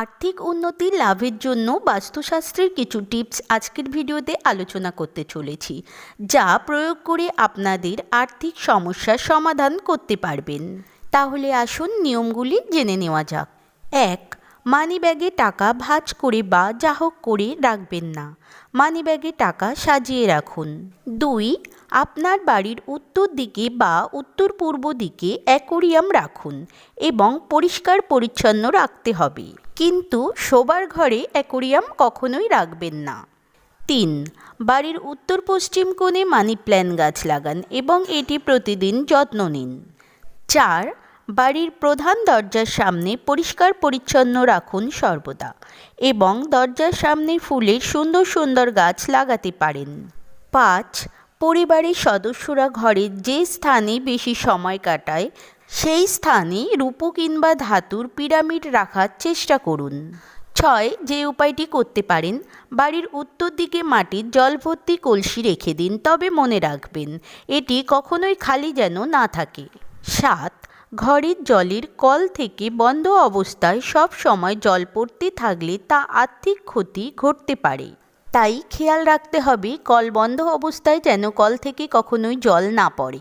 আর্থিক উন্নতি লাভের জন্য বাস্তুশাস্ত্রের কিছু টিপস আজকের ভিডিওতে আলোচনা করতে চলেছি, যা প্রয়োগ করে আপনাদের আর্থিক সমস্যার সমাধান করতে পারবেন। তাহলে আসুন নিয়মগুলি জেনে নেওয়া যাক। এক মানিব্যাগে টাকা ভাঁজ করে বা যা হোক করে রাখবেন না। মানি ব্যাগে টাকা সাজিয়ে রাখুন। দুই আপনার বাড়ির উত্তর দিকে বা উত্তর পূর্ব দিকে অ্যাকোরিয়াম রাখুন এবং পরিষ্কার পরিচ্ছন্ন রাখতে হবে। কিন্তু শোবার ঘরে অ্যাকোরিয়াম কখনোই রাখবেন না। তিন, বাড়ির উত্তর পশ্চিম কোণে মানি প্ল্যান গাছ লাগান এবং এটি প্রতিদিন যত্ন নিন। চার, বাড়ির প্রধান দরজার সামনে পরিষ্কার পরিচ্ছন্ন রাখুন সর্বদা এবং দরজার সামনে ফুলের সুন্দর সুন্দর গাছ লাগাতে পারেন। পাঁচ পরিবারের সদস্যরা ঘরের যে স্থানে বেশি সময় কাটায়, সেই স্থানে রূপো কিংবা ধাতুর পিরামিড রাখার চেষ্টা করুন। ছয়, যে উপায়টি করতে পারেন, বাড়ির উত্তর দিকে মাটির জল ভর্তি কলসি রেখে দিন, তবে মনে রাখবেন, এটি কখনোই খালি যেন না থাকে। সাত, ঘরের জলের কল থেকে বন্ধ অবস্থায় সব সময় জল পড়তে থাকলে তা আর্থিক ক্ষতি ঘটতে পারে। তাই খেয়াল রাখতে হবে কল বন্ধ অবস্থায় যেন কল থেকে কখনোই জল না পড়ে।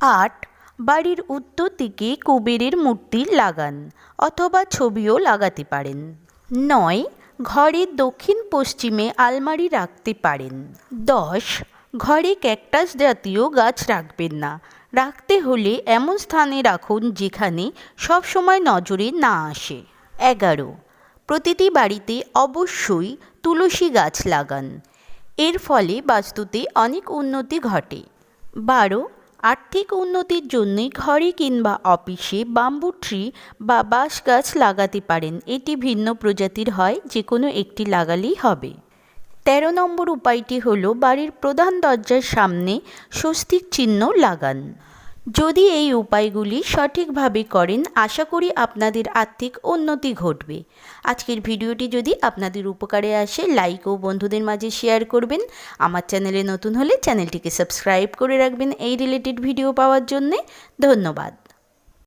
আট, বাড়ির উত্তর দিকে কুবেরের মূর্তি লাগান অথবা ছবিও লাগাতে পারেন। নয়, ঘরের দক্ষিণ পশ্চিমে আলমারি রাখতে পারেন। দশ, ঘরে ক্যাকটাস জাতীয় গাছ রাখবেন না। রাখতে হলে এমন স্থানে রাখুন যেখানে সবসময় নজরে না আসে। এগারো প্রতিটি বাড়িতে অবশ্যই তুলসী গাছ লাগান। এর ফলে বাস্তুতে অনেক উন্নতি ঘটে। বারো, আর্থিক উন্নতির জন্য ঘরে কিংবা অফিসে বাম্বু ট্রি বা বাঁশ গাছ লাগাতে পারেন। এটি ভিন্ন প্রজাতির হয় যে কোনো একটি লাগালেই হবে। তেরো নম্বর উপায়টি হলো বাড়ির প্রধান দরজার সামনে স্বস্তিক চিহ্ন লাগান। যদি এই উপায়গুলি সঠিকভাবে করেন, আশা করি আপনাদের আর্থিক উন্নতি ঘটবে। আজকের ভিডিওটি যদি আপনাদের উপকারে আসে লাইক ও বন্ধুদের মাঝে শেয়ার করবেন। আমার চ্যানেলে নতুন হলে চ্যানেলটিকে সাবস্ক্রাইব করে রাখবেন এই রিলেটেড ভিডিও পাওয়ার জন্যে। ধন্যবাদ।